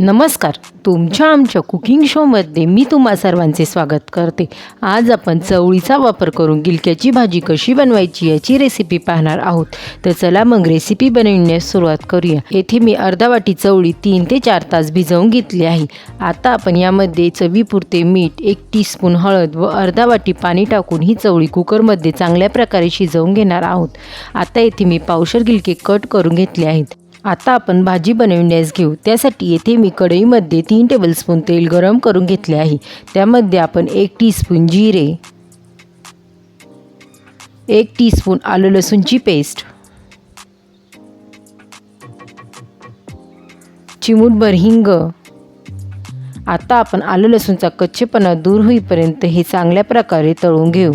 नमस्कार तुमच्या आमच्या कुकिंग शोमध्ये मी तुम्हा सर्वांचे स्वागत करते. आज आपण चवळीचा वापर करून गिलक्याची भाजी कशी बनवायची याची रेसिपी पाहणार आहोत. तर चला मग रेसिपी बनवण्यास सुरुवात करूया. येथे मी अर्धा वाटी चवळी तीन ते चार तास भिजवून घेतली आहे. आता आपण यामध्ये चवीपुरते मीठ एक टीस्पून हळद व अर्धा वाटी पाणी टाकून ही चवळी कुकरमध्ये चांगल्या प्रकारे शिजवून घेणार आहोत. आता येथे मी पावशर गिलके कट करून घेतले आहेत. आता आपण भाजी बनविण्यास घेऊ. त्यासाठी येथे मी कढईमध्ये तीन टेबलस्पून तेल गरम करून घेतले आहे. त्यामध्ये आपण एक टीस्पून जिरे एक टीस्पून आलं लसूणची पेस्ट चिमूटभर हिंग. आता आपण आलं लसूणचा कच्चेपणा दूर होईपर्यंत हे चांगल्या प्रकारे तळून घेऊ.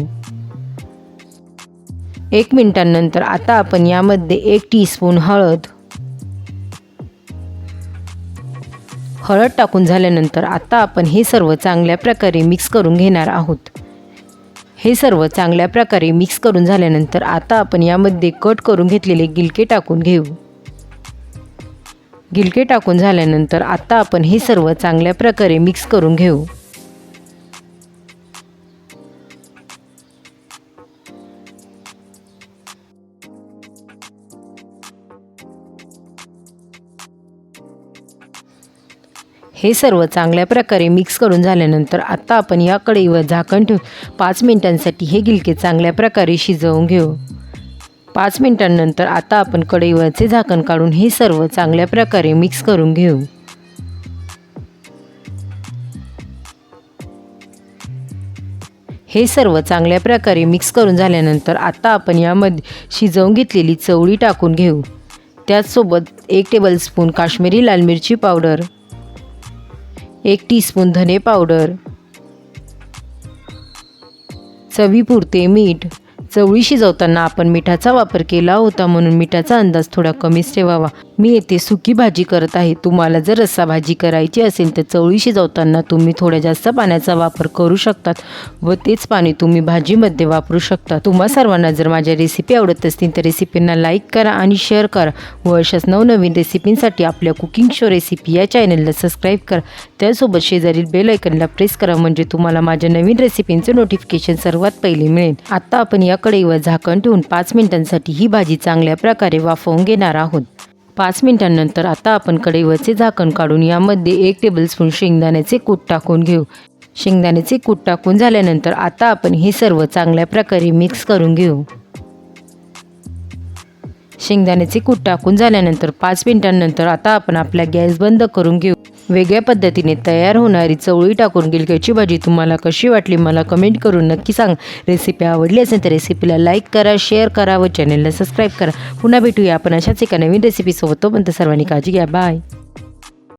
एक मिनिटांनंतर आता आपण यामध्ये एक टीस्पून हळद हळद टाकून झाल्यानंतर आता आपण हे सर्व चांगल्या प्रकारे मिक्स करून घेणार आहोत. हे सर्व चांगल्या प्रकारे मिक्स करून झाल्यानंतर आता आपण यामध्ये कट करून घेतलेले गिलके टाकून घेऊ. गिलके टाकून झाल्यानंतर आता आपण हे सर्व चांगल्या प्रकारे मिक्स करून घेऊ. हे सर्व चांगल्या प्रकारे मिक्स करून झाल्यानंतर आत्ता आपण या कढईवर झाकण ठेवून पाच मिनिटांसाठी हे गिलके चांगल्या प्रकारे शिजवून घेऊ. पाच मिनिटांनंतर आता आपण कढईवरचे झाकण काढून हे सर्व चांगल्या प्रकारे मिक्स करून घेऊ. हे सर्व चांगल्या प्रकारे मिक्स करून झाल्यानंतर आता आपण यामध्ये शिजवून घेतलेली चवळी टाकून घेऊ. त्याचसोबत एक टेबलस्पून काश्मीरी लाल मिरची पावडर एक टीस्पून धने पावडर चवीपुरते मीठ चवळी शिजवताना आपण मिठाचा वापर केला होता म्हणून मिठाचा अंदाज थोडा कमीच ठेवावा. मी येथे सुकी भाजी करत आहे. तुम्हाला जर रस्सा भाजी करायची असेल तर चवळी शिजवताना तुम्ही थोड्या जास्त पाण्याचा वापर करू शकतात व तेच पाणी तुम्ही भाजीमध्ये वापरू शकता. तुम्हा सर्वांना जर माझ्या रेसिपी आवडत असतील तर रेसिपींना लाईक करा आणि शेअर करा व अशाच नवनवीन रेसिपींसाठी आपल्या कुकिंग शो रेसिपी या चॅनलला सबस्क्राईब करा. त्यासोबत शेजारील बेल आयकनला प्रेस करा म्हणजे तुम्हाला माझ्या नवीन रेसिपींचे नोटिफिकेशन सर्वात पहिले मिळेल. आता आपण या कढईवर झाकण ठेवून पाच मिनिटांसाठी ही भाजी चांगल्या प्रकारे वाफवून घेणार आहोत. पाच मिनिटांनंतर आता आपण कढईवरचे झाकण काढून यामध्ये एक टेबलस्पून शेंगदाण्याचे कूट टाकून घेऊ. शेंगदाण्याचे कूट टाकून झाल्यानंतर आता आपण हे सर्व चांगल्या प्रकारे मिक्स करून घेऊ. शेंगदाण्याचे कूट टाकून झाल्यानंतर पाच मिनिटांनंतर आता आपण आपला गॅस बंद करून घेऊ. वेगळ्या पद्धतीने तयार होणारी चवळी टाकून गिलक्याची भाजी तुम्हाला कशी वाटली मला कमेंट करून नक्की सांग. रेसिपी आवडली असेल तर रेसिपीला लाईक करा शेअर करा व चॅनलला सबस्क्राईब करा. पुन्हा भेटूया आपण अशाच एका नवीन रेसिपीसोबत तोपर्यंत सर्वांनी काळजी घ्या. बाय